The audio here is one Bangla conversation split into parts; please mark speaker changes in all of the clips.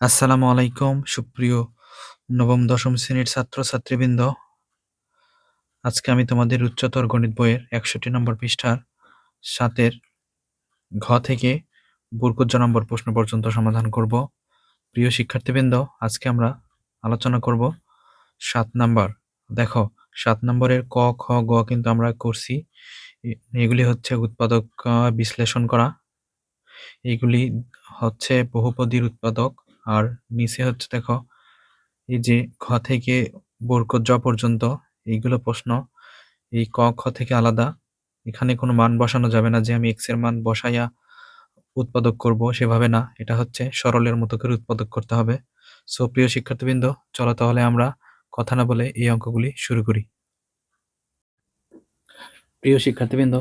Speaker 1: আসসালামু আলাইকুম, সুপ্রিয় নবম, দশম শ্রেণির ছাত্রছাত্রীবৃন্দ। আজকে আমি তোমাদের উচ্চতর গণিত বইয়ের একষট্টি নম্বর পৃষ্ঠার সাতের ঘ থেকে বুর্কুজ্জ নম্বর প্রশ্ন পর্যন্ত সমাধান করব। প্রিয় শিক্ষার্থীবৃন্দ, আজকে আমরা আলোচনা করব সাত নাম্বার। দেখো, সাত নম্বরের ক, খ, গ কিন্তু আমরা করছি। এগুলি হচ্ছে উৎপাদক বিশ্লেষণ করা। এগুলি হচ্ছে বহুপদীর উৎপাদক। আর নিচে হচ্ছে দেখো, এই যে খ থেকে বর্গ জ পর্যন্ত, এইগুলো প্রশ্ন। এই ক, খ থেকে আলাদা। এখানে কোনো মান বসানো যাবে না যে আমি এক্সের মান বসাইয়া উৎপাদক করব, সেভাবে না। এটা হচ্ছে সরলের মতো করে উৎপাদক করতে হবে। সো প্রিয় শিক্ষার্থীবৃন্দ, চলো তাহলে আমরা কথা না বলে এই অঙ্কগুলি শুরু করি। প্রিয় শিক্ষার্থীবৃন্দ,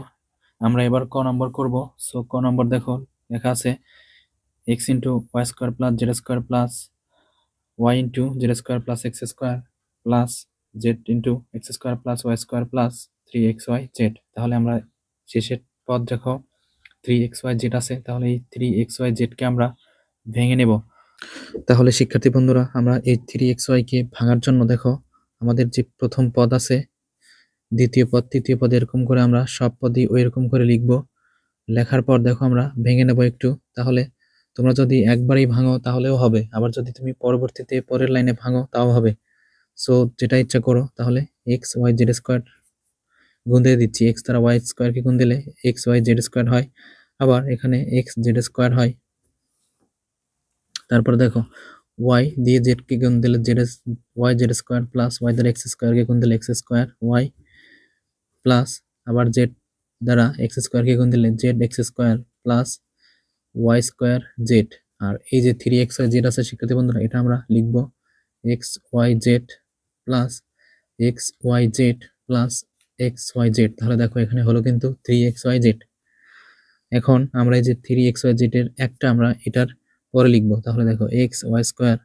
Speaker 1: আমরা এবার ক নম্বর করব। সো ক নম্বর দেখো, লেখা আছে x into y square plus z square plus y into z square plus x square plus z into x square plus y square plus three x y z তাহলে আমরা শেষের পদ দেখো থ্রি এক্স ওয়াই জেড আছে, তাহলে এই থ্রি এক্স ওয়াই জেডকে আমরা ভেঙে নেব। তাহলে শিক্ষার্থী বন্ধুরা, আমরা এই থ্রি এক্স ওয়াইকে ভাঙার জন্য দেখো, আমাদের যে প্রথম পদ আছে, দ্বিতীয় পদ, তৃতীয় পদ এরকম করে আমরা সব পদই ওই রকম করে লিখব। লেখার পর দেখো আমরা ভেঙে নেব একটু, তাহলে তোমরা যদি একবারেই ভাঙো, তাহলেও হবে। আবার যদি তুমি পরবর্তীতে পরের লাইনে ভাঙো, তাও হবে। সো যেটা ইচ্ছা করো, তাহলে এক্স ওয়াই জেড স্কোয়ার দিয়ে দিচ্ছি। এক্স দ্বারা ওয়াই স্কোয়ারকে গুণ দিলে এক্স ওয়াই জেড স্কোয়ার হয়। আবার এখানে এক্স জেড স্কোয়ার হয়। তারপর দেখো ওয়াই দিয়ে জেডকে গুণ দিলে z y z square plus y দ্বারা এক্স স্কোয়ারকে গুণ দিলে এক্স স্কোয়ার ওয়াই প্লাস আবার জেড দ্বারা এক্স স্কোয়ারকে গুণ দিলে z x square plus y square z আর এই যে থ্রি এক্স ওয়াই জেড আছে, শিক্ষার্থী বন্ধুরা, এটা আমরা লিখব x y z plus x y z plus x y z তাহলে দেখো, এখানে হলো কিন্তু থ্রি এক্স ওয়াই জেড এখন আমরা এই যে থ্রি এক্স ওয়াই জেড এর একটা আমরা এটার পরে লিখব। তাহলে দেখো এক্স ওয়াই স্কোয়ার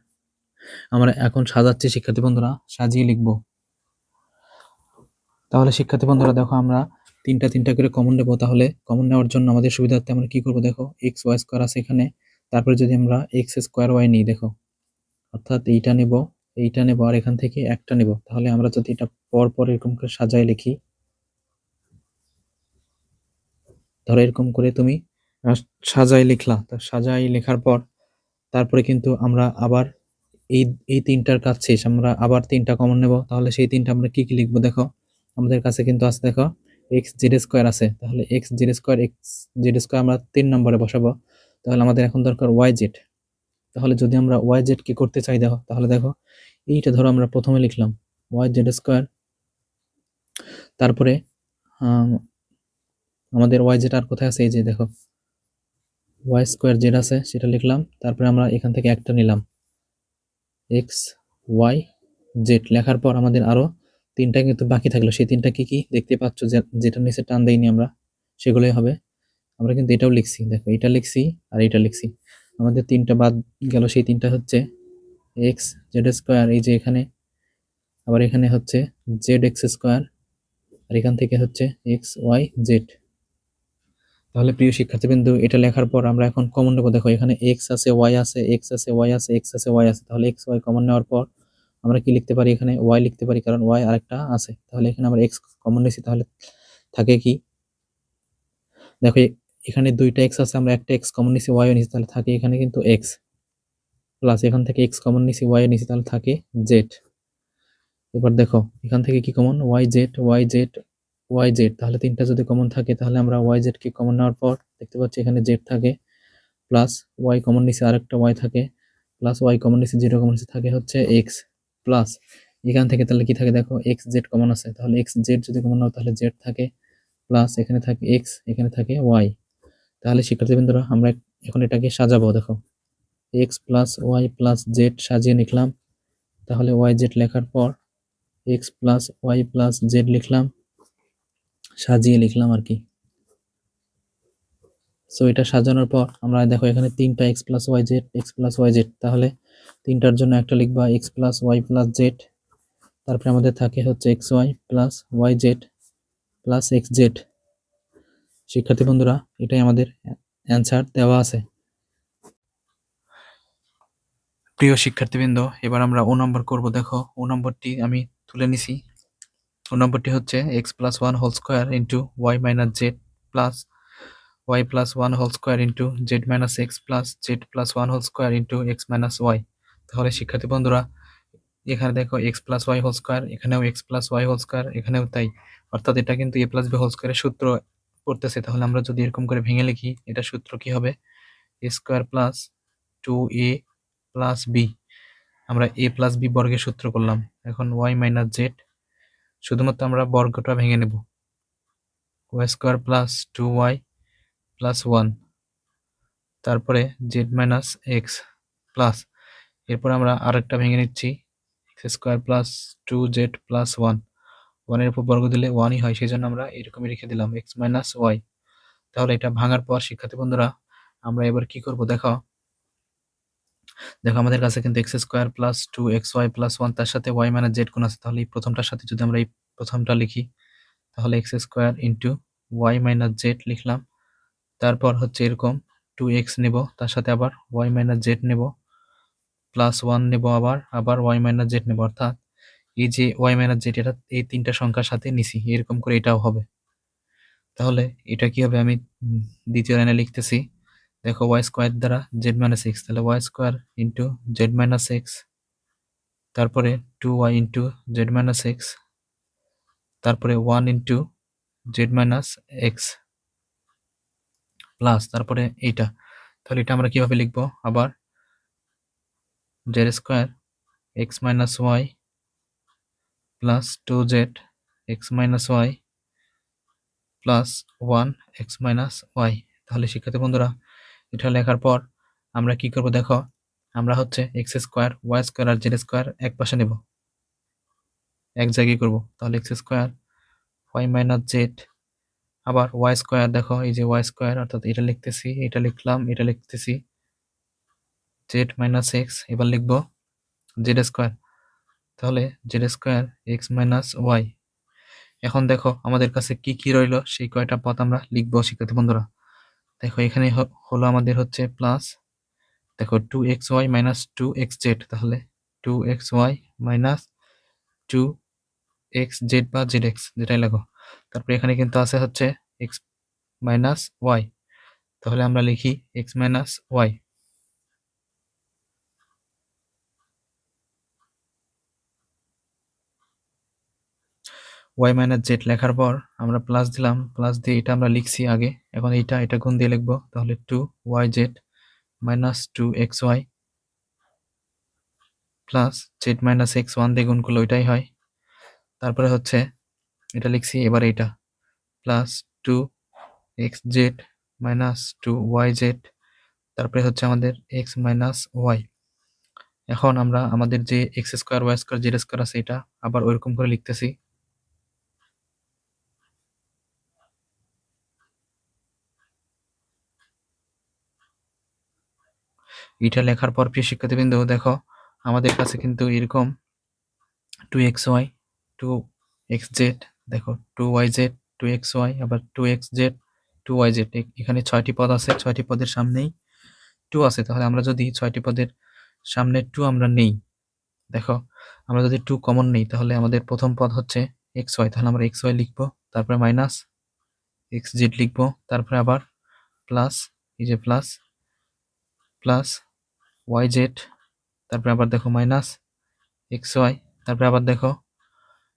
Speaker 1: আমরা এখন সাজাচ্ছি, শিক্ষার্থী বন্ধুরা, সাজিয়ে লিখব। তাহলে শিক্ষার্থী বন্ধুরা, দেখো আমরা তিনটা তিনটা করে কমন নেব তাহলে কমন নেওয়ার জন্য আমাদের সুবিধার্থে আমরা কি করব দেখো এক্স ওয়াই স্কোয়ার আছে এখানে। তারপরে যদি আমরা এক্স স্কোয়ার ওয়াই নিই দেখো, অর্থাৎ এইটা নেব এইটা নেব আর এখান থেকে একটা নেব। তাহলে আমরা যদি এটা পর পর এরকম করে সাজায় লিখি, ধরো এরকম করে তুমি সাজায় লিখলা। তা সাজায় লেখার পর তারপরে কিন্তু আমরা আবার এই এই তিনটার কাজ শেষ। আমরা আবার তিনটা কমন নেব। তাহলে সেই তিনটা আমরা কি কি লিখব দেখো, আমাদের কাছে কিন্তু আছে দেখো এক্স জেড স্কোয়ার আছে তাহলে x z square x z square আমরা তিন নম্বরে বসাবো। তাহলে আমাদের এখন দরকার ওয়াই জেড। তাহলে যদি আমরা ওয়াই জেড কি করতে চাই দেখো তাহলে দেখো এইটা ধরো আমরা প্রথমে লিখলাম ওয়াই জেড স্কোয়ার তারপরে আম, আমাদের ওয়াই জেড আর কোথায় আছে এই যে দেখো ওয়াই স্কোয়ার জেড আছে সেটা লিখলাম তারপরে আমরা এখান থেকে একটা নিলাম এক্স ওয়াই জেড। লেখার পর আমাদের আরও তিনটা কিন্তু বাকি থাকল। সেই তিনটা কি কি? দেখতে পাচ্ছ যেটা নিচে টান দেয়নি আমরা, সেগুলোই হবে। আমরা কিন্তু এটাও লিখছি, দেখো, এটা লিখছি আর এটা লিখছি। আমাদের তিনটা বাদ গেল, সেই তিনটা হচ্ছে এক্স জেড স্কোয়ার এই যে এখানে, আবার এখানে হচ্ছে জেড এক্স স্কোয়ার আর এখান থেকে হচ্ছে এক্স ওয়াই জেড তাহলে প্রিয় শিক্ষার্থীবৃন্দু, এটা লেখার পর আমরা এখন কমন নেব। দেখো, এখানে এক্স আছে ওয়াই আছে এক্স আছে ওয়াই আছে এক্স আছে ওয়াই আছে। তাহলে এক্স ওয়াই কমন নেওয়ার পর আমরা কি লিখতে পারি এখানে? ওয়াই লিখতে পারি, কারণ ওয়াই আরেকটা আছে। তাহলে এখানে আমরা এক্স কমন নিয়েছি, তাহলে থাকে কি? দেখো, এখানে দুইটা এক্স আছে, আমরা একটা এক্স কমন নিয়েছি ওয়াই নিয়েছি, তাহলে থাকে এখানে কিন্তু এক্স প্লাস এখান থেকে এক্স কমন নিয়েছি ওয়াই নিয়েছি, তাহলে থাকে জেড এবার দেখো, এখান থেকে কি common y z y z y z তাহলে তিনটা যদি কমন থাকে, তাহলে আমরা ওয়াই জেড কে কমন নেওয়ার পর দেখতে পাচ্ছি এখানে জেড থাকে। প্লাস ওয়াই কমন নিচে আরেকটা ওয়াই থাকে। প্লাস ওয়াই কমন নিচে জিরো কমন নিচে থাকে হচ্ছে এক্স প্লাস এখান থেকে তাহলে কি থাকে? দেখো এক্স জেড কমন আছে। তাহলে এক্স জেড যদি কমন নাও তাহলে জেড থাকে প্লাস এখানে থাকে এক্স এখানে থাকে ওয়াই তাহলে শিক্ষার্থীবৃন্দরা, আমরা এখন এটাকে সাজাবো, দেখো। X plus y plus z সাজিয়ে লিখলাম তাহলে ওয়াই জেড লেখার পর x plus y plus z লিখলাম। সাজিয়ে লিখলাম আর কি। সো এটা সাজানোর পর আমরা দেখো এখানে তিনটা x plus y z x plus y z তাহলে তিনটার জন্য একটা লিখবা x plus y plus z তারপরে আমাদের থাকে হচ্ছে x y plus y z plus x z শিক্ষার্থী বন্ধুরা, এটাই আমাদের অ্যান্সার দেওয়া আছে। প্রিয় শিক্ষার্থীবৃন্দ, এবার আমরা ও নম্বর করব। দেখো ও নম্বরটি আমি তুলে নিছি। ও নম্বরটি হচ্ছে x plus one whole square into y minus z plus y plus one whole square into z minus x plus z plus one whole square into x minus y তাহলে শিক্ষার্থী বন্ধুরা, এখানে দেখো x plus y whole square এখানেও x plus y whole square এখানেও তাই। অর্থাৎ এটা কিন্তু এ প্লাস বি হোল স্কোয়ারের সূত্র পড়তেছে। তাহলে আমরা যদি এরকম করে ভেঙে লিখি, এটা সূত্র কি হবে? A square plus two a plus b আমরা এ প্লাস বি বর্গের সূত্র করলাম। এখন ওয়াই মাইনাস জেড শুধুমাত্র আমরা বর্গটা ভেঙে নেব। Y square plus two y plus one. তারপরে জেড মাইনাস এক্স প্লাস। এরপর আমরা আরেকটা ভেঙে নিচ্ছি। X square plus two z plus one. ওয়ানের উপর বর্গ দিলে ওয়ানই হয়, সেই জন্য আমরা এরকমই রেখে দিলাম এক্স মাইনাস ওয়াই। তাহলে এটা ভাঙার পর, শিক্ষার্থী বন্ধুরা, আমরা এবার কি করব দেখো? দেখো, আমাদের কাছে কিন্তু x square plus two x y plus one, তার সাথে ওয়াই মাইনাস জেড কোন আছে। তাহলে এই প্রথমটার সাথে যদি আমরা এই প্রথমটা লিখি, তাহলে x square into y minus z লিখলাম। তারপর হচ্ছে এরকম টু এক্স নেব, তার সাথে আবার ওয়াই মাইনাস জেড নেব প্লাস ওয়ান নেব আবার আবার ওয়াই মাইনাস জেড নেব। অর্থাৎ এই যে ওয়াই মাইনাস জেড এটা এই তিনটা সংখ্যার সাথে নিছি, এরকম করে এটাও হবে। তাহলে এটা কি হবে? আমি দ্বিতীয় লাইনে লিখতেছি, দেখো ওয়াই স্কোয়ার দ্বারা জেড মাইনাস এক্স তাহলে y square into z minus x তারপরে two y into z minus x তারপরে one into z minus x plus তারপরে এইটা। তাহলে এটা আমরা কীভাবে লিখব? আবার z square x minus y plus two z x minus y plus one x minus y তাহলে শিক্ষার্থী বন্ধুরা, এটা লেখার পর আমরা কি করব দেখো? আমরা হচ্ছে এক্স স্কোয়ার ওয়াই স্কোয়ার আর জেড স্কোয়ার এক পাশে নেব। এক জায়গায় করব। তাহলে x square y minus z আবার ওয়াই স্কোয়ার দেখো, এই যে ওয়াই স্কোয়ার অর্থাৎ এটা লিখতেছি, এটা লিখলাম, এটা লিখতেছি। জেড মাইনাস এক্স এবার লিখব জেড স্কোয়ার তাহলে z square x minus y এখন দেখো, আমাদের কাছে কি কি রইল, সেই কয়টা পথ আমরা লিখব, শিক্ষার্থী বন্ধুরা। দেখো, এখানে হলো আমাদের হচ্ছে প্লাস দেখো two x y minus two x z তাহলে two x y minus two x z বা জেড এক্স যেটাই লাগো। তারপরে এখানে কিন্তু আছে হচ্ছে এক্স মাইনাস ওয়াই তাহলে আমরা লিখি x minus y y minus z লেখার পর আমরা প্লাস দিলাম প্লাস দিয়ে এটা আমরা লিখছি আগে। এখন এইটা, এটা গুণ দিয়ে লিখব, তাহলে two y z minus two x y plus z minus x one দিয়ে গুণ করলে ওইটাই হয়। তারপরে হচ্ছে এটা লিখছি, এবার এটা plus two x z minus two y z তারপরে হচ্ছে আমাদের এক্স মাইনাস ওয়াই এখন আমরা আমাদের যে x square y square z square আছে এটা আবার ওইরকম করে লিখতেছি। এটা লেখার পর প্রিয় শিক্ষার্থীবৃন্দ, দেখো আমাদের কাছে কিন্তু এরকম two x y two x z দেখো two y z two x y আবার two x z two y z এখানে ছয়টি পদ আছে, ছয়টি পদের সামনেই টু আছে। তাহলে আমরা যদি ছয়টি পদের সামনে টু আমরা নেই, দেখো, আমরা যদি টু কমন নেই, তাহলে আমাদের প্রথম পদ হচ্ছে এক্স ওয়াই তাহলে আমরা এক্স ওয়াই লিখব, তারপরে মাইনাস এক্স জেড লিখব, তারপরে আবার প্লাস এই যে প্লাস প্লাস ওয়াই জেড তারপরে আবার দেখো মাইনাস এক্স ওয়াই তারপরে আবার দেখো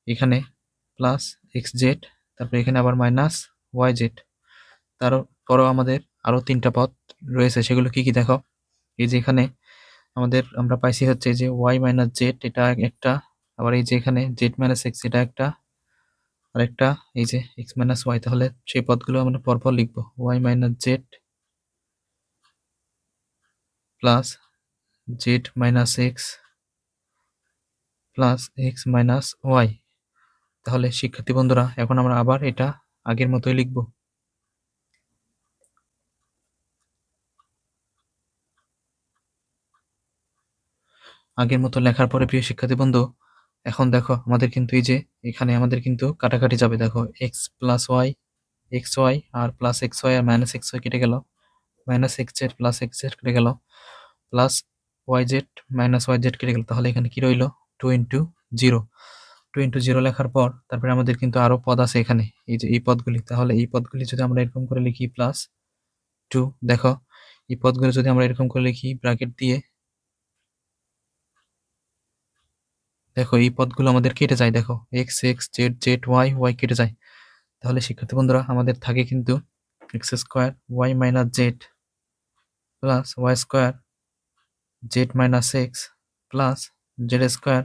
Speaker 1: এখানে প্লাস এক্স জেড তারপরে এখানে আবার মাইনাস ওয়াই জেড তারপরও আমাদের আরও তিনটা পথ রয়েছে, সেগুলো কি কি দেখো? এই যে এখানে আমাদের আমরা পাইছি হচ্ছে যে ওয়াই মাইনাস জেড এটা একটা, আবার এই যে এখানে জেড মাইনাস এক্স এটা একটা আর একটা এই যে এক্স মাইনাস ওয়াই তাহলে সেই পদগুলো আমরা পরপর লিখব। Y minus z plus z minus x plus x minus y তাহলে শিক্ষার্থী বন্ধুরা, এখন আমরা আবার এটা আগের মতোই লিখব। আগের মতো লেখার পরে, প্রিয় শিক্ষার্থী বন্ধু, এখন দেখো আমাদের কিন্তু এই যে, এখানে আমাদের কিন্তু কাটাকাটি যাবে। দেখো x plus y x y আর প্লাস এক্স ওয়াই আর মাইনাস এক্স ওয়াই কেটে গেল। Minus x z plus x z কেটে গেল। Plus y z minus y z কেটে গেল। তাহলে এখানে কি রইল? Two into zero two into zero লেখার পর তারপরে আমাদের কিন্তু আরও পদ আছে এখানে, এই যে এই পদগুলি। তাহলে এই পদগুলি যদি আমরা এরকম করে লিখি প্লাস টু দেখো, এই পদগুলো যদি আমরা এরকম করে লিখি ব্র্যাকেট দিয়ে, দেখো এই পদগুলো আমাদের কেটে যায়, দেখো x x z z y y কেটে যায়। তাহলে শিক্ষার্থী বন্ধুরা, আমাদের থাকে কিন্তু x square y minus z plus y square z minus x plus z square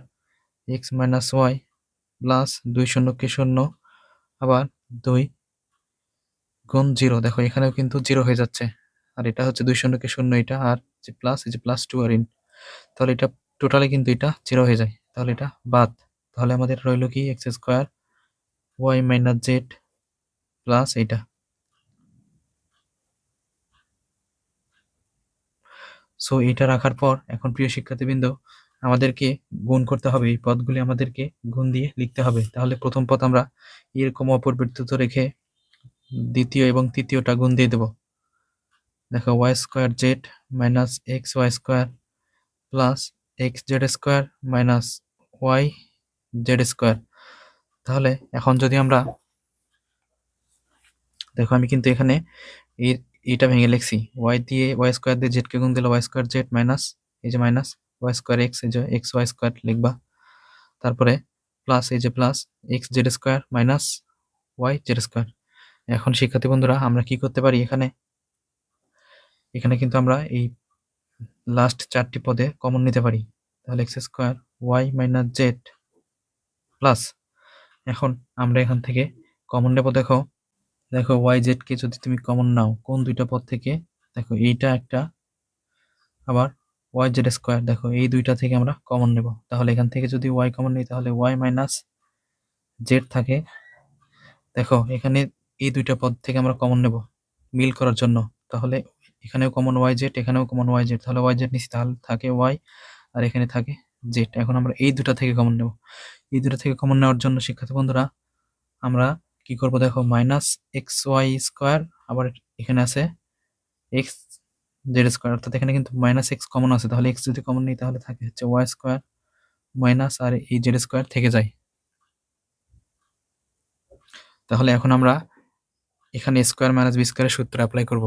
Speaker 1: x minus y plus দুই শূন্যকে শূন্য, আবার দুই গুণ জিরো। দেখো, এখানেও কিন্তু জিরো হয়ে যাচ্ছে। আর এটা হচ্ছে দুই শূন্যকে শূন্য এটা, আর যে প্লাস, এই যে প্লাস টু আর ইন, তাহলে এটা টোটালি কিন্তু এটা জিরো হয়ে যায়। তাহলে এটা বাদ। তাহলে আমাদের রইল কি? X square y minus z plus এইটা। সো এটা রাখার পর এখন প্রিয় শিক্ষার্থীবৃন্দ আমাদেরকে গুণ করতে হবে। এই পদগুলি আমাদেরকে গুণ দিয়ে লিখতে হবে। তাহলে প্রথম পদ আমরা এরকম অপরিবর্তিত রেখে দ্বিতীয় এবং তৃতীয়টা গুণ দিয়ে দেব। দেখো y square z minus x y square plus x z square minus y z square তাহলে এখন যদি আমরা দেখো, আমি কিন্তু এখানে এটা ভেঙে লিখছি। ওয়াই দিয়ে ওয়াই স্কোয়ার দিয়ে জেডকে গুণ দিলে ওয়াই স্কোয়ার জেড মাইনাস এই যে মাইনাস ওয়াই স্কোয়ার এক্স এই যে এক্স ওয়াই স্কোয়ার লিখবা। তারপরে প্লাস এই যে plus x z square minus y z square এখন শিক্ষার্থী বন্ধুরা, আমরা কি করতে পারি এখানে? এখানে কিন্তু আমরা এই লাস্ট চারটি পদে কমন নিতে পারি। তাহলে x square y minus z plus এখন আমরা এখান থেকে কমন নেব, দেখো। দেখো ওয়াই জেডকে যদি তুমি কমন নাও, কোন দুইটা পদ থেকে? দেখো, এইটা একটা, আবার ওয়াই জেড স্কোয়ার দেখো, এই দুইটা থেকে আমরা কমন নেব। তাহলে এখান থেকে যদি ওয়াই কমন নিই, তাহলে ওয়াই মাইনাস জেড থাকে। দেখো, এখানে এই দুইটা পদ থেকে আমরা কমন নেব মিল করার জন্য। তাহলে এখানেও কমন ওয়াই জেড এখানেও কমন ওয়াই জেড তাহলে ওয়াই জেড নিচ্ছি তাহলে থাকে ওয়াই আর এখানে থাকে জেড এখন আমরা এই দুটা থেকে কমন নেব। এই দুটা থেকে কমন নেওয়ার জন্য, শিক্ষার্থী বন্ধুরা, আমরা কি করব? দেখো মাইনাস এক্স ওয়াই স্কোয়ার আবার এখানে আছে এক্স জেড স্কোয়ার অর্থাৎ এখানে কিন্তু মাইনাস এক্স কমন আছে। তাহলে এক্স যদি কমন নেই, তাহলে থাকে হচ্ছে ওয়াই স্কোয়ার মাইনাস আর এই জেড স্কোয়ার থেকে যায়। তাহলে এখন আমরা এখানে স্কোয়ার মাইনাস বি স্কোয়ারের সূত্র অ্যাপ্লাই করব।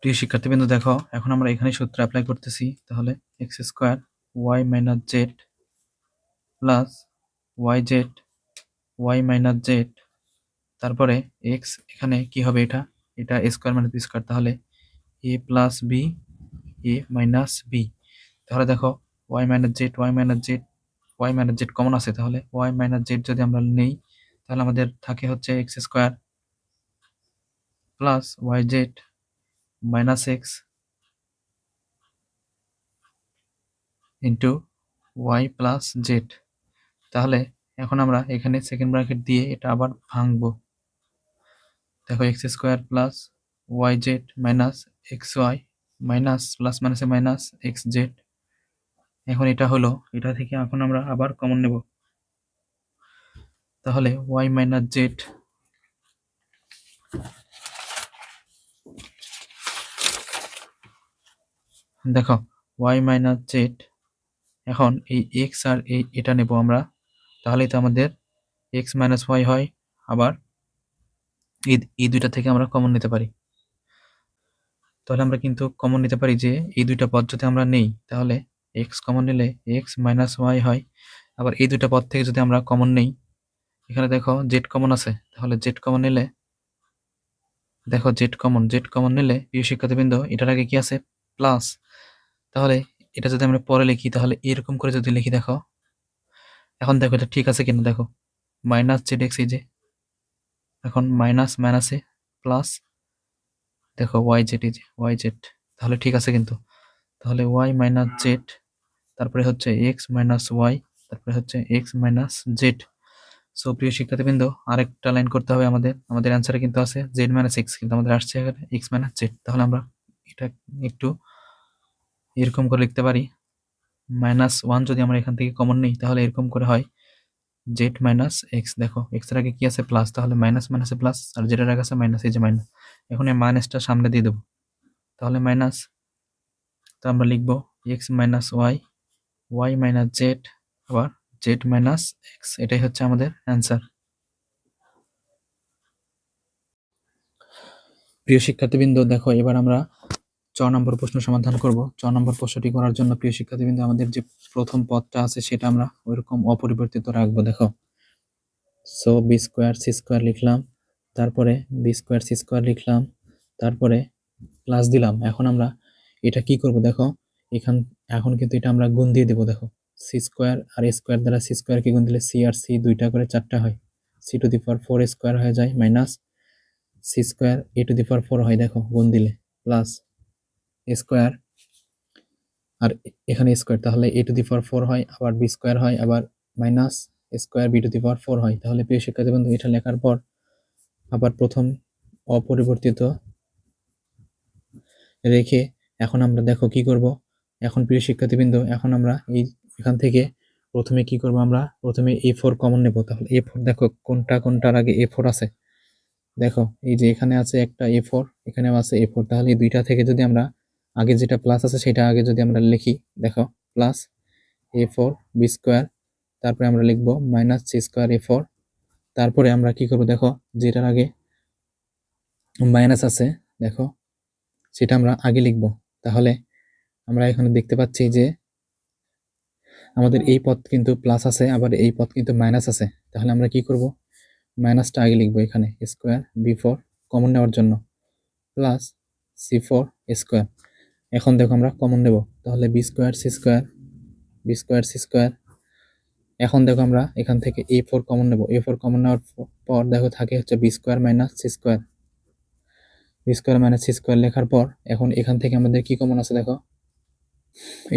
Speaker 1: প্রিয় শিক্ষার্থীবৃন্দ, দেখো, এখন আমরা এখানে সূত্র অ্যাপ্লাই করতেছি। তাহলে x square y minus z plus y z y minus z তারপরে এক্স এখানে কি হবে এটা? এটা স্কোয়ার মাইনাস বি স্কোয়ার তাহলে a plus b a minus b তাহলে দেখো y minus z y minus z y minus z common আছে। তাহলে ওয়াই মাইনাস জেড যদি আমরা নেই, তাহলে আমাদের থাকে হচ্ছে x square plus y z minus x into y plus z তাহলে এখন আমরা এখানে সেকেন্ড ব্র্যাকেট দিয়ে এটা আবার ভাঙবো। দেখো x square plus y z minus x y minus plus মাইনাসে মাইনাস এক্স জেড এখন এটা হলো, এটা থেকে এখন আমরা আবার কমন নেব। তাহলে ওয়াই মাইনাস জেড দেখো ওয়াই মাইনাস জেড এখন এই এক্স আর এই এটা নেব আমরা। তাহলে তো আমাদের এক্স মাইনাস ওয়াই হয়। আবার এই দুইটা থেকে আমরা কমন নিতে পারি। তাহলে আমরা কিন্তু কমন নিতে পারি যে এই দুইটা পদ যদি আমরা নেই, তাহলে এক্স কমন নিলে এক্স মাইনাস ওয়াই হয়। আবার এই দুইটা পদ থেকে যদি আমরা কমন নেই, এখানে দেখো জেড কমন আছে, তাহলে জেড কমন নিলে, দেখো জেড কমন জেড কমন নিলে প্রিয় শিক্ষার্থীবৃন্দ, এটার আগে কি আছে? প্লাস তাহলে এটা যদি আমরা পরে লিখি, তাহলে এরকম করে যদি লিখি, দেখো। এখন দেখো এটা ঠিক আছে কিনা, দেখো। মাইনাস জেড এক্স এই যে, এখন মাইনাস মাইনাসে প্লাস দেখো ওয়াই জেড এই যে ওয়াই জেড তাহলে ঠিক আছে কিন্তু। তাহলে ওয়াই মাইনাস জেড তারপরে হচ্ছে এক্স মাইনাস ওয়াই তারপরে হচ্ছে এক্স মাইনাস জেড সো প্রিয় শিক্ষার্থীবৃন্দ, আরেকটা লাইন করতে হবে আমাদের। আমাদের অ্যান্সারে কিন্তু আছে জেড মাইনাস এক্স কিন্তু আমাদের আসছে এখানে এক্স মাইনাস জেড তাহলে আমরা এটা একটু এরকম করে লিখতে পারি। মাইনাস ওয়ান যদি আমরা এখান থেকে কমন নিই, তাহলে এরকম করে হয়। জেড মাইনাস এক্স, দেখো, এক্সের আগে কি আছে? প্লাস, তাহলে মাইনাস মাইনাসে প্লাস, আর জেড এর আগে আছে মাইনাস, এই যে মাইনাস। এখন এই মাইনাসটা সামনে দিয়ে দেবো। তাহলে মাইনাস, তো আমরা লিখব x minus y y minus z, আবার জেড মাইনাস এক্স, এটাই হচ্ছে আমাদের অ্যান্সার। প্রিয় শিক্ষার্থীবৃন্দ, দেখো, এবার আমরা চ নম্বর প্রশ্ন সমাধান করব। চ নম্বর প্রশ্নটি করার জন্য প্রিয় শিক্ষার্থীবৃন্দ, আমাদের যে প্রথম পদটা আছে সেটা আমরা ওইরকম অপরিবর্তিত রাখব, দেখো। So b square c square লিখলাম, তারপরে বি স্কোয়ার সি স্কোয়ার লিখলাম, তারপরে প্লাস দিলাম। এখন আমরা এটা কি করব, দেখো? এখান, এখন কিন্তু এটা আমরা গুণ দিয়ে দেবো, দেখো। সি স্কোয়ার আর স্কোয়ার দ্বারা সি স্কোয়ারকে গুণ দিলে সি আর সি দুইটা করে চারটা হয়। C to the power four square হয়ে যায় minus c square a to the power four হয়, দেখো, গুণ দিলে প্লাস স্কোয়ার। আর এখানে স্কোয়ার, তাহলে এ টু দি পাওয়ার ফোর হয়, আবার বি স্কোয়ার হয়, আবার minus square b to the power four হয়। তাহলে প্রিয় শিক্ষার্থী বন্ধু এটা লেখার পর আবার প্রথম অপরিবর্তিত রেখে এখন আমরা দেখো কি করব। এখন প্রিয় শিক্ষার্থীবৃন্দ, এখন আমরা এই এখান থেকে প্রথমে কি করব আমরা? প্রথমে এ ফোর কমন নেব। তাহলে এ ফোর দেখো কোনটা কোনটার আগে এ ফোর আছে। দেখো, এই যে এখানে আছে একটা এ ফোর এখানেও আছে এ ফোর তাহলে এই দুইটা থেকে যদি আমরা আগে যেটা প্লাস আছে সেটা আগে যদি আমরা লিখি, দেখো plus a four b square তারপরে আমরা লিখব minus c square a four তারপরে আমরা কি করব, দেখো, যেটার আগে মাইনাস আছে, দেখো, সেটা আমরা আগে লিখব। তাহলে আমরা এখানে দেখতে পাচ্ছি যে আমাদের এই পদ কিন্তু প্লাস আছে, আবার এই পদ কিন্তু মাইনাস আছে। তাহলে আমরা কি করব মাইনাসটা আগে লিখব এখানে স্কোয়ার বি ফোর কমন নেওয়ার জন্য প্লাস সি ফোর স্কোয়ার এখন দেখো আমরা কমন নেব তাহলে b square c square b square c square এখন দেখো আমরা এখান থেকে এ ফোর কমন নেব। এ ফোর কমন নেওয়ার পর দেখো থাকে হচ্ছে b square minus c square b square minus c square লেখার পর এখন এখান থেকে আমাদের কি কমন আছে দেখো?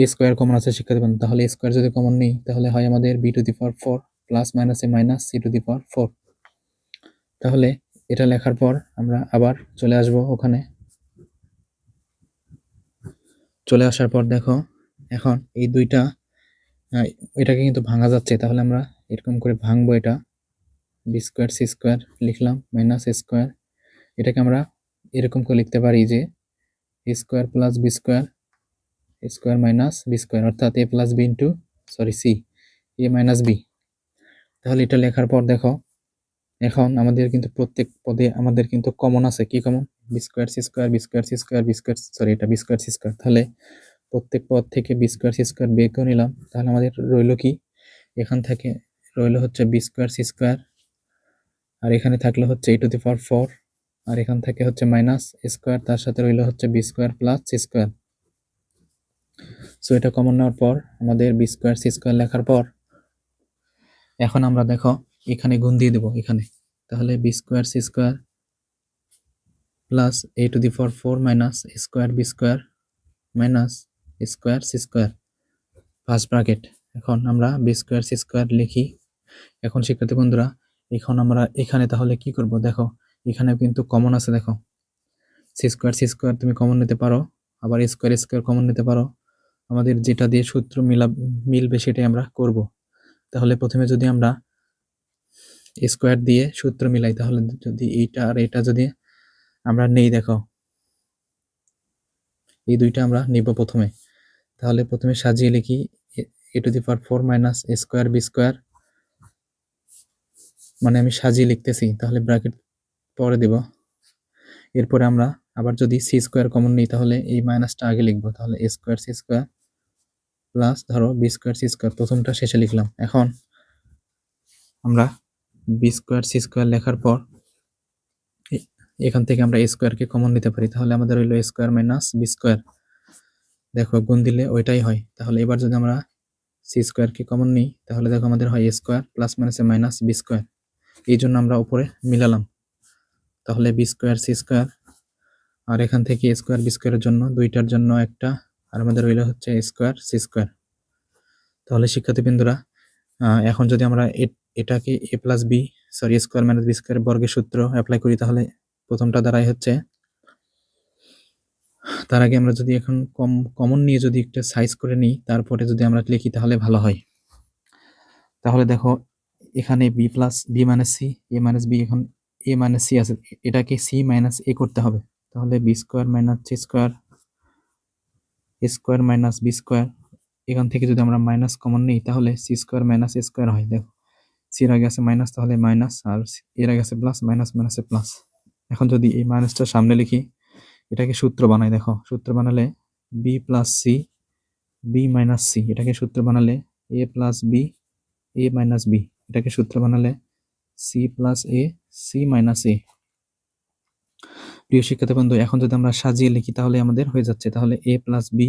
Speaker 1: এ স্কোয়ার কমন আছে শিক্ষার্থী বন্ধু তাহলে এ স্কোয়ার যদি কমন নেই, তাহলে হয় আমাদের b to the power four plus minus a minus c to the power four তাহলে এটা লেখার পর আমরা আবার চলে আসব ওখানে। চলে আসার পর দেখো, এখন এই দুইটা এটাকে কিন্তু ভাঙা যাচ্ছে। তাহলে আমরা এরকম করে ভাঙবো এটা। বি স্কোয়ার সি স্কোয়ার লিখলাম মাইনাস স্কোয়ার এটাকে আমরা এরকম করে লিখতে পারি যে a square plus b square square minus b square অর্থাৎ a plus b into sorry c a minus b তাহলে এটা লেখার পর দেখো, এখন আমাদের কিন্তু প্রত্যেক পদে আমাদের কিন্তু কমন আছে। কি common B square C square B square C square sorry এটা বি স্কোয়ার। তাহলে প্রত্যেক পদ থেকে বি স্কোয়ার সি বের করে নিলাম। তাহলে আমাদের রইল কি? এখান থেকে রইল হচ্ছে বি স্কোয়ার সি স্কোয়ার, আর এখানে থাকল হচ্ছে এ টু দি পাওয়ার ফোর আর এখান থেকে হচ্ছে মাইনাস স্কোয়ার তার সাথে রইল হচ্ছে B square plus square so এটা কমন নেওয়ার পর, আমাদের বি স্কোয়ার সি স্কোয়ার লেখার পর, এখন আমরা দেখো এখানে গুণ দিয়ে দেবো, এখানে। তাহলে B square C square plus A to the power four minus square B square minus square C square first bracket এখন আমরা বি স্কোয়ার সি স্কোয়ার লিখি। এখন শিক্ষার্থী বন্ধুরা, এখন আমরা এখানে তাহলে কি করব? দেখো এখানে কিন্তু কমন আছে, দেখো। সি স্কোয়ার সি স্কোয়ার তুমি কমন নিতে পারো, আবার স্কোয়ার স্কোয়ার কমন নিতে পারো। আমাদের যেটা দিয়ে সূত্র মিলা মিলবে সেটাই আমরা করব। তাহলে প্রথমে যদি আমরা স্কোয়ার দিয়ে সূত্র মিলাই, তাহলে যদি এইটা আর এটা যদি আমরা নেই, দেখো। এই দুইটা আমরা নিব প্রথমে। তাহলে প্রথমে সাজিয়ে লিখি A to the power four minus square B square. মানে আমি সাজিয়ে লিখতেছি, তাহলে ব্র্যাকেট পরে দিব। এরপরে আমরা আবার যদি সি স্কোয়ার কমন নিই, তাহলে এই মাইনাসটা আগে লিখব। তাহলে A square C square plus ধরো বি স্কোয়ার সি স্কোয়ার, প্রথমটা শেষে লিখলাম। এখন আমরা বি স্কোয়ার সি স্কোয়ার লেখার পর এ- এখান থেকে আমরা এ স্কোয়ারকে কমন নিতে পারি। তাহলে আমাদের হইল স্কোয়ার মাইনাস বি স্কোয়ার দেখো, গুণ দিলে ওইটাই হয়। তাহলে এবার যদি আমরা সি স্কোয়ারকে কমন নিই, তাহলে দেখো আমাদের হয় এ স্কোয়ার প্লাস মাইনাসে মাইনাস বি স্কোয়ার এই জন্য আমরা উপরে মিলালাম। তাহলে বি স্কোয়ার সি স্কোয়ার আর এখান থেকে স্কোয়ার বি স্কোয়ারের জন্য দুইটার জন্য একটা, আর আমাদের রইল হচ্ছে স্কোয়ার সি স্কোয়ার তাহলে শিক্ষার্থীবৃন্দরা এখন যদি আমরা এটাকে A plus B sorry square minus B square বর্গের সূত্র অ্যাপ্লাই করি, তাহলে প্রথমটা দ্বারাই হচ্ছে, তার আগে আমরা যদি এখন কম কমন নিয়ে যদি একটা সাইজ করে নিই, তারপরে যদি আমরা লিখি তাহলে ভালো হয়। তাহলে দেখো, এখানে B plus B minus C A minus B এখন এ মাইনাস সি আছে, এটাকে সি মাইনাস এ করতে হবে। তাহলে B square minus C square square minus B square এখান থেকে যদি আমরা মাইনাস কমন নিই, তাহলে C square minus A square হয়। দেখো সির আগে আছে মাইনাস তাহলে মাইনাস আর এর আগে আছে প্লাস মাইনাস মাইনাসে প্লাস এখন যদি এই মাইনাসটা সামনে লিখি, এটাকে সূত্র বানাই, দেখো, সূত্র বানালে B plus C B minus C এটাকে সূত্র বানালে A plus B A minus B এটাকে সূত্র বানালে C plus A C minus A প্রিয় শিক্ষার্থী বন্ধু, এখন যদি আমরা সাজিয়ে লিখি, তাহলে আমাদের হয়ে যাচ্ছে। তাহলে এ প্লাস বি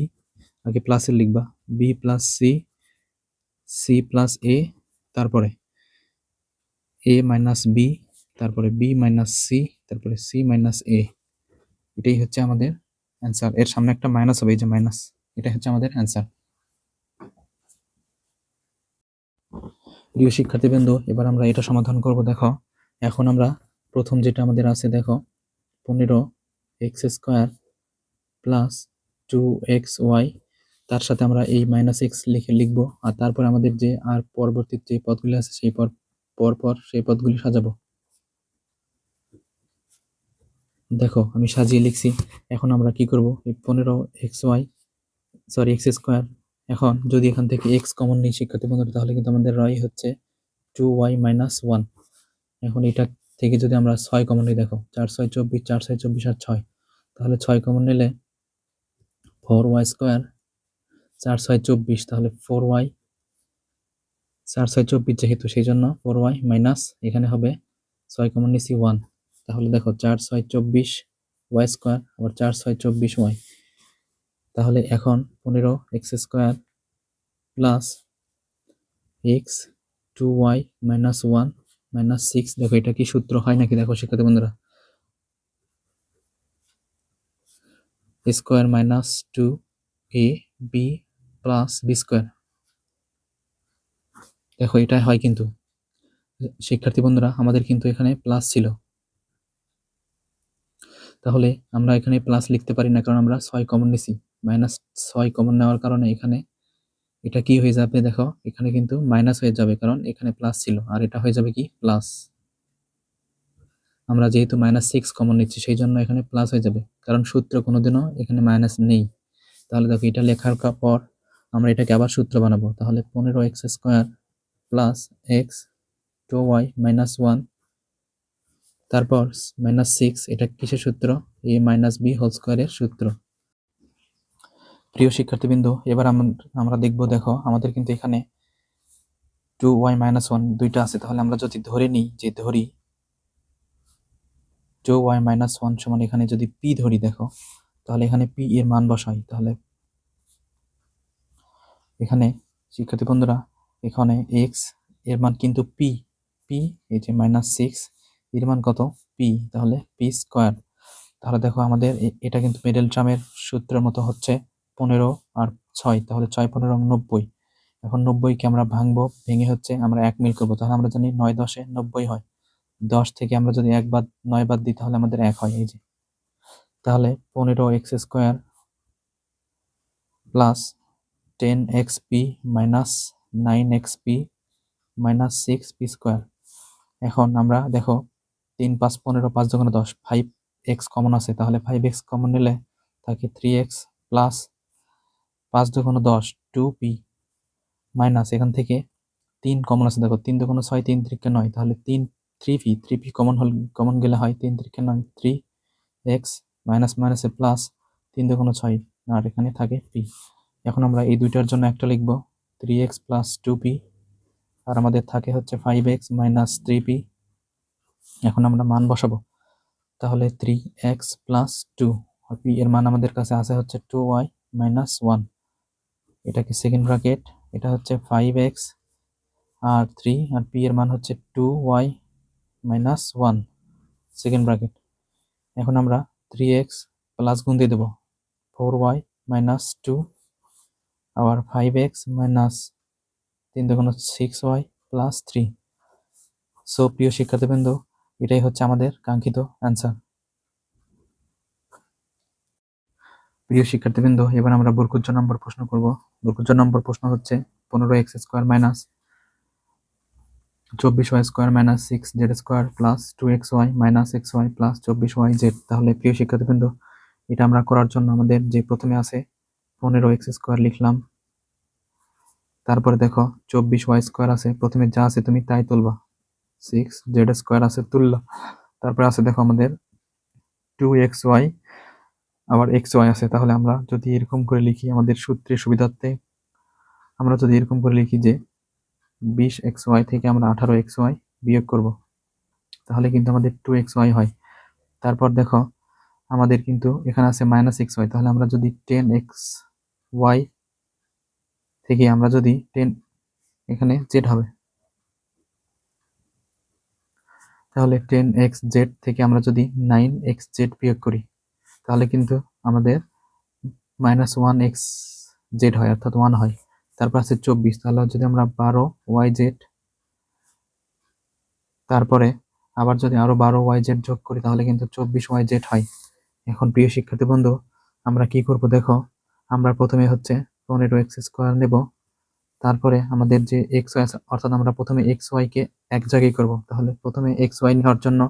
Speaker 1: আগে প্লাসের লিখবা। B plus C C plus A তারপরে এ মাইনাস বি তারপরে বি মাইনাস সি তারপরে সি মাইনাস এ এটাই হচ্ছে আমাদের অ্যান্সার এর সামনে একটা মাইনাস হবে, এই যে মাইনাস এটা হচ্ছে আমাদের অ্যান্সার প্রিয় শিক্ষার্থীবৃন্দ, এবার আমরা এটা সমাধান করব, দেখো। এখন আমরা প্রথম যেটা আমাদের আছে, দেখো, পনেরো X square plus two X Y. তার সাথে আমরা এই মাইনাস এক্স লিখে লিখব, আর তারপর আমাদের যে আর পরবর্তী যে পদগুলি আছে, সেই পর পর পর সেই পদগুলি সাজাবো। দেখো, আমি সাজিয়ে লিখছি। এখন আমরা কি করব? এই পনেরো X Y sorry X square এখন যদি এখান থেকে এক্স কমন নিই শিক্ষার্থী বন্ধুরা, তাহলে কিন্তু আমাদের রয় হচ্ছে টু ওয়াই মাইনাস ওয়ান এখন এটা থেকে যদি আমরা ছয় কমন নিই, দেখো, চার ছয় চব্বিশ, চার ছয় চব্বিশ আর ছয়। তাহলে ছয় কমন নিলে ফোর ওয়াই স্কোয়ার চার ছয় চব্বিশ, তাহলে ফোর ওয়াই চার ছয় চব্বিশ যেহেতু, সেই জন্য ফোর ওয়াই মাইনাস এখানে হবে। ছয় কমন নিছি ওয়ান তাহলে দেখো চার ছয় চব্বিশ ওয়াই স্কোয়ার, আবার চার ছয় চব্বিশ ওয়াই। তাহলে এখন পনেরো X square plus X two Y minus one minus six. দেখো এটা কি সূত্র হয় নাকি দেখো শিক্ষার্থী বন্ধুরা? Square minus two A B plus B square. দেখো এটাই হয় কিন্তু। শিক্ষার্থী বন্ধুরা, আমাদের কিন্তু এখানে প্লাস ছিল। তাহলে আমরা এখানে প্লাস লিখতে পারি না, কারণ আমরা ছয় কমন নিছি। মাইনাস ছয় কমন নেওয়ার কারণে এখানে এটা কি হয়ে যাবে দেখো, এখানে কিন্তু মাইনাস হয়ে যাবে, কারণ এখানে প্লাস ছিল। আর এটা হয়ে যাবে কি? প্লাস আমরা যেহেতু মাইনাস সিক্স কমন নিচ্ছি, সেই জন্য এখানে প্লাস হয়ে যাবে। কারণ সূত্র কোনোদিনও এখানে মাইনাস নেই। তাহলে দেখো, এটা লেখার পর আমরা এটাকে আবার সূত্র বানাবো। তাহলে পনেরো X square plus X two Y minus one তারপর মাইনাস সিক্স এটা কিসের সূত্র? এ মাইনাস বি হোল স্কোয়ারের সূত্র। প্রিয় শিক্ষার্থীবৃন্দ, এবার আম- আমরা দেখব, দেখো, আমাদের কিন্তু এখানে টু ওয়াই মাইনাস ওয়ান দুইটা আছে। তাহলে আমরা যদি ধরে নিই, যে ধরি টু ওয়াই মাইনাস ওয়ান সমান এখানে যদি পি ধরি, দেখো, তাহলে এখানে পি এর মান বসাই। তাহলে এখানে শিক্ষার্থী বন্ধুরা, এখানে এক্সের মান কিন্তু পি পি এই যে মাইনাস সিক্স এর মান কত? পি তাহলে পি স্কোয়ার তাহলে দেখো আমাদের এটা কিন্তু মিডল টার্মের সূত্রের মতো হচ্ছে পনেরো আর ছয়, তাহলে ছয়, পনেরো নব্বই। এখন নব্বইকে আমরা ভাঙবো, ভেঙে হচ্ছে আমরা এক মিল করব, তাহলে আমরা জানি নয় দশে নব্বই হয়। দশ থেকে আমরা যদি এক বাদ, নয় বাদ দিই, তাহলে আমাদের এক হয়, এই যে। তাহলে পনেরো X square plus ten X P minus nine X P minus six P square. এখন আমরা দেখো তিন পাঁচ পনেরো পাঁচ দোকানে দশ ফাইভ এক্স কমন আছে, তাহলে ফাইভ এক্স কমন নিলে থাকে থ্রি এক্স প্লাস পাঁচ দোকানো দশ টু পি মাইনাস এখান থেকে তিন কমন আছে, দেখো তিন দোকানো ছয়, তিন ত্রিকে নয়, তাহলে তিন three P three P common হল কমন গেলে হয় তিন ত্রিকে নয় থ্রি এক্স মাইনাস মাইনাসে প্লাস তিন দোকানো ছয়, আর এখানে থাকে পি এখন আমরা এই দুইটার জন্য একটা লিখব three X plus two P আর আমাদের থাকে হচ্ছে five X minus three P এখন আমরা মান বসাবো। তাহলে three X plus two P এর মান আমাদের কাছে আছে হচ্ছে টু ওয়াই মাইনাস ওয়ান এটা কি সেকেন্ড ব্র্যাকেট এটা হচ্ছে ফাইভ এক্স আর থ্রি আর পি এর মান হচ্ছে two Y minus one second bracket এখন আমরা থ্রি এক্স প্লাস গুণ দিয়ে দেবো। ফোর ওয়াই মাইনাস টু আবার ফাইভ এক্স মাইনাস তিন দোকানো six Y plus three so প্রিয় শিক্ষার্থীবৃন্দ এটাই হচ্ছে আমাদের কাঙ্ক্ষিত অ্যান্সার প্রিয় শিক্ষার্থীবৃন্দ, এবার আমরা বরকুজ্জ নম্বর প্রশ্ন করব। বরকুজ্জ নম্বর প্রশ্ন হচ্ছে পনেরো এক্স স্কোয়ার মাইনাস চব্বিশ Y square minus six Z square plus two X Y minus X Y plus চব্বিশ ওয়াই জেড তাহলে প্রিয় শিক্ষার্থীবৃন্দ, এটা আমরা করার জন্য আমাদের যে প্রথমে আছে পনেরো এক্স স্কোয়ার লিখলাম। তারপরে দেখো চব্বিশ ওয়াই স্কোয়ার আছে, প্রথমে যা আছে তুমি তাই তুলবা। সিক্স জেড স্কোয়ার আছে তুললা তারপরে আছে দেখো আমাদের টু এক্স ওয়াই আবার এক্স ওয়াই আছে। তাহলে আমরা যদি এরকম করে লিখি আমাদের সূত্রের সুবিধার্থে, আমরা যদি এরকম করে লিখি যে বিশ এক্স ওয়াই থেকে আমরা আঠারো এক্স ওয়াই বিয়োগ করব, তাহলে কিন্তু আমাদের টু এক্স ওয়াই হয়। তারপর দেখো আমাদের কিন্তু এখানে আছে মাইনাস এক্স ওয়াই তাহলে আমরা যদি টেন এক্স ওয়াই থেকে আমরা যদি টেন এখানে জেড হবে। তাহলে টেন এক্স জেড থেকে আমরা যদি নাইন এক্স জেড বিয়োগ করি, তাহলে কিন্তু আমাদের মাইনাস ওয়ান এক্স জেড হয়, অর্থাৎ ওয়ান হয়। তারপর আছে চব্বিশ, তাহলে যদি আমরা বারো ওয়াই জেড তারপরে আবার যদি আরও বারো ওয়াই জেড যোগ করি, তাহলে কিন্তু চব্বিশ ওয়াই জেড হয়। এখন প্রিয় শিক্ষার্থী বন্ধু, আমরা কি করব দেখো, আমরা প্রথমে হচ্ছে পনেরো এক্স স্কোয়ার নেব। তারপরে আমাদের যে এক্স ওয়াই অর্থাৎ আমরা প্রথমে এক্স ওয়াইকে এক জায়গায় করব। তাহলে প্রথমে এক্স ওয়াই নেওয়ার জন্য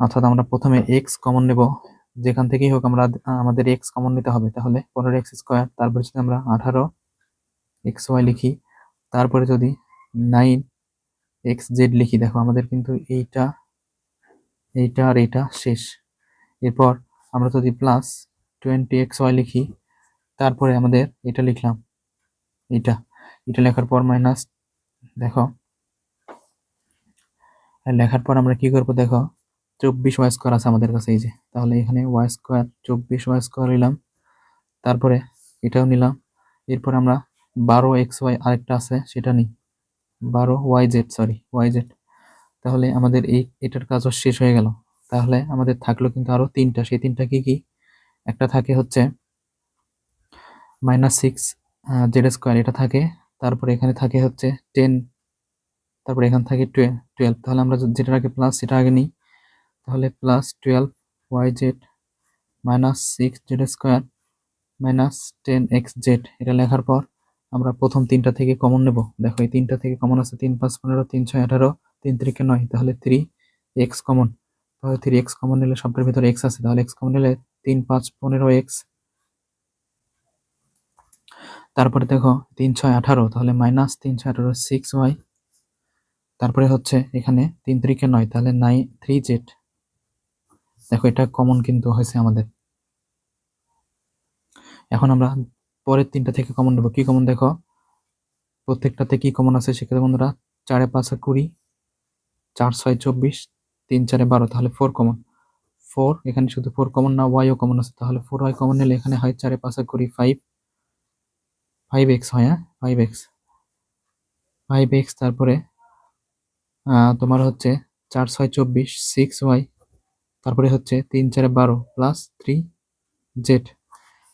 Speaker 1: অর্থাৎ আমরা প্রথমে এক্স কমন নেব। যেখান থেকেই হোক আমরা আমাদের এক্স কমন নিতে হবে, তাহলে পনেরো এক্স স্কোয়ার তারপরে যদি আমরা আঠারো এক্স ওয়াই লিখি, তারপরে যদি নাইন এক্স জেড লিখি, দেখো আমাদের কিন্তু এইটা এইটা আর এইটা শেষ। এরপর আমরা যদি প্লাস টোয়েন্টি এক্স ওয়াই লিখি, তারপরে আমাদের এটা লিখলাম। এটা এটা লেখার পর মাইনাস দেখো। লেখার পর আমরা কি করব দেখো? চব্বিশ ওয়াই স্কোয়ার আছে আমাদের কাছে, এই যে। তাহলে এখানে ওয়াই স্কোয়ার চব্বিশ ওয়াই স্কোয়ার নিলাম। তারপরে এটাও নিলাম। এরপর আমরা বারো এক্স ওয়াই আরেকটা আছে, সেটা নিই। বারো Y Z sorry Y Z তাহলে আমাদের এই, এটার কাজও শেষ হয়ে গেল। তাহলে আমাদের থাকল কিন্তু আরও তিনটা। সেই তিনটা কি কি? একটা থাকে হচ্ছে মাইনাস সিক্স জেড স্কোয়ার এটা থাকে। তারপরে এখানে থাকে হচ্ছে টেন তারপরে এখানে থাকে টুয়েলভ তাহলে আমরা যেটা আগে প্লাস সেটা আগে নিই। তাহলে plus twelve Y Z minus six Z square minus ten X Z এটা লেখার পর আমরা প্রথম তিনটা থেকে কমন নেব। দেখো, এই তিনটা থেকে কমন আছে তিন, পাঁচ, পনেরো, তিন, ছয়, আঠারো, তিন তিরিকে নয়, তাহলে থ্রি এক্স কমন তাহলে থ্রি এক্স কমন নিলে সবটার ভিতরে এক্স আছে। তাহলে এক্স কমন নিলে তিন, পাঁচ, পনেরো এক্স তারপরে দেখো তিন ছয় আঠারো, তাহলে মাইনাস তিন ছয় আঠারো সিক্স ওয়াই তারপরে হচ্ছে এখানে তিন তিরিকে নয়, তাহলে নাইন থ্রি জেড দেখো এটা কমন কিন্তু হয়েছে আমাদের। এখন আমরা পরের তিনটা থেকে কমন নেব। কি কমন দেখো? প্রত্যেকটাতে কি কমন আছে সেক্ষেত্রে বন্ধুরা, চারে পাঁচে কুড়ি, চার ছয় চব্বিশ, তিন চারে বারো, তাহলে ফোর কমন ফোর এখানে শুধু ফোর কমন না ওয়াইও কমন আছে। তাহলে ফোর ওয়াই কমন নিলে এখানে হয় চারে পাঁচে কুড়ি ফাইভ ফাইভ এক্স হয় হ্যাঁ? ফাইভ এক্স ফাইভ এক্স তারপরে তোমার হচ্ছে চার ছয় চব্বিশ সিক্স ওয়াই তারপরে হচ্ছে তিন চারে বারো প্লাস থ্রি জেড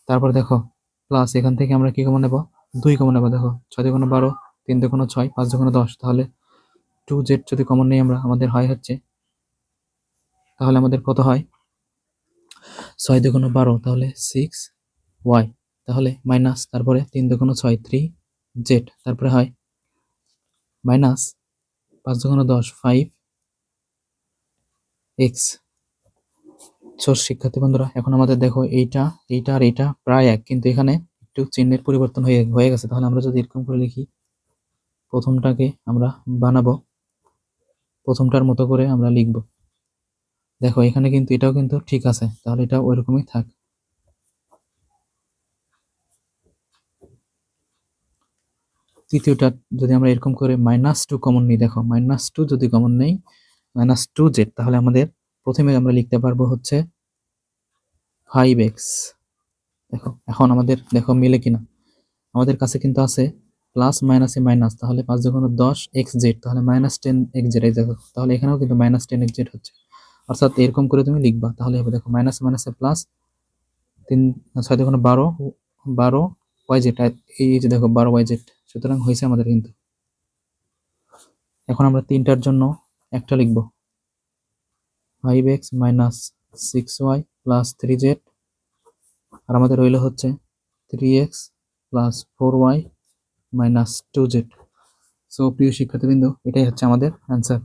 Speaker 1: তারপরে দেখো প্লাস এখান থেকে আমরা কি কমন নেব? দুই কমন নেব, দেখো। ছয় দুগুণ বারো, তিন দুগুণ ছয়, পাঁচ দুগুণ দশ। তাহলে টু জেড যদি কমন নেই আমরা, আমাদের হয় হচ্ছে, তাহলে আমাদের কত হয়? ছয় দুগুণ বারো, তাহলে সিক্স ওয়াই তাহলে মাইনাস, তারপরে তিন দুগুণ ছয়, থ্রি জেড, তারপরে হয় মাইনাস পাঁচ দুগুণ দশ, ফাইভ এক্স। সো শিক্ষার্থী বন্ধুরা, এখন আমাদের দেখো এইটা এইটা আর এইটা প্রায় এক, কিন্তু এখানে একটু চিহ্নের পরিবর্তন হয়ে হয়ে গেছে। তাহলে আমরা যদি এরকম করে লিখি, প্রথমটাকে আমরা বানাবো, প্রথমটার মতো করে আমরা লিখব। দেখো, এখানে কিন্তু এটাও কিন্তু ঠিক আছে, তাহলে এটা ওইরকমই থাক। তৃতীয়টা যদি আমরা এরকম করে মাইনাস টু কমন নিই, দেখো মাইনাস টু যদি কমন নেই মাইনাস টু জেড তাহলে আমাদের প্রথমে আমরা লিখতে পারব হচ্ছে ফাইভ এক্স দেখো, এখন আমাদের, দেখো মিলে কিনা। আমাদের কাছে কিন্তু আছে প্লাস মাইনাসে মাইনাস তাহলে পাঁচ যখন দশ এক্স জেড তাহলে মাইনাস টেন এক্স জেড দেখো, তাহলে এখানেও কিন্তু মাইনাস টেন এক্স জেড হচ্ছে। অর্থাৎ এরকম করে তুমি লিখবা, তাহলে হবে দেখো মাইনাস মাইনাসে প্লাস তিন, ছয় দেখুন বারো বারো ওয়াই জেড এই যে দেখো বারো ওয়াই জেড সুতরাং হয়েছে আমাদের কিন্তু। এখন আমরা তিনটার জন্য একটা লিখব। Five X minus six Y plus three Z আর আমাদের রইল হচ্ছে three X plus four Y minus two Z so প্রিয় শিক্ষার্থীবৃন্দ, এটাই হচ্ছে আমাদের অ্যান্সার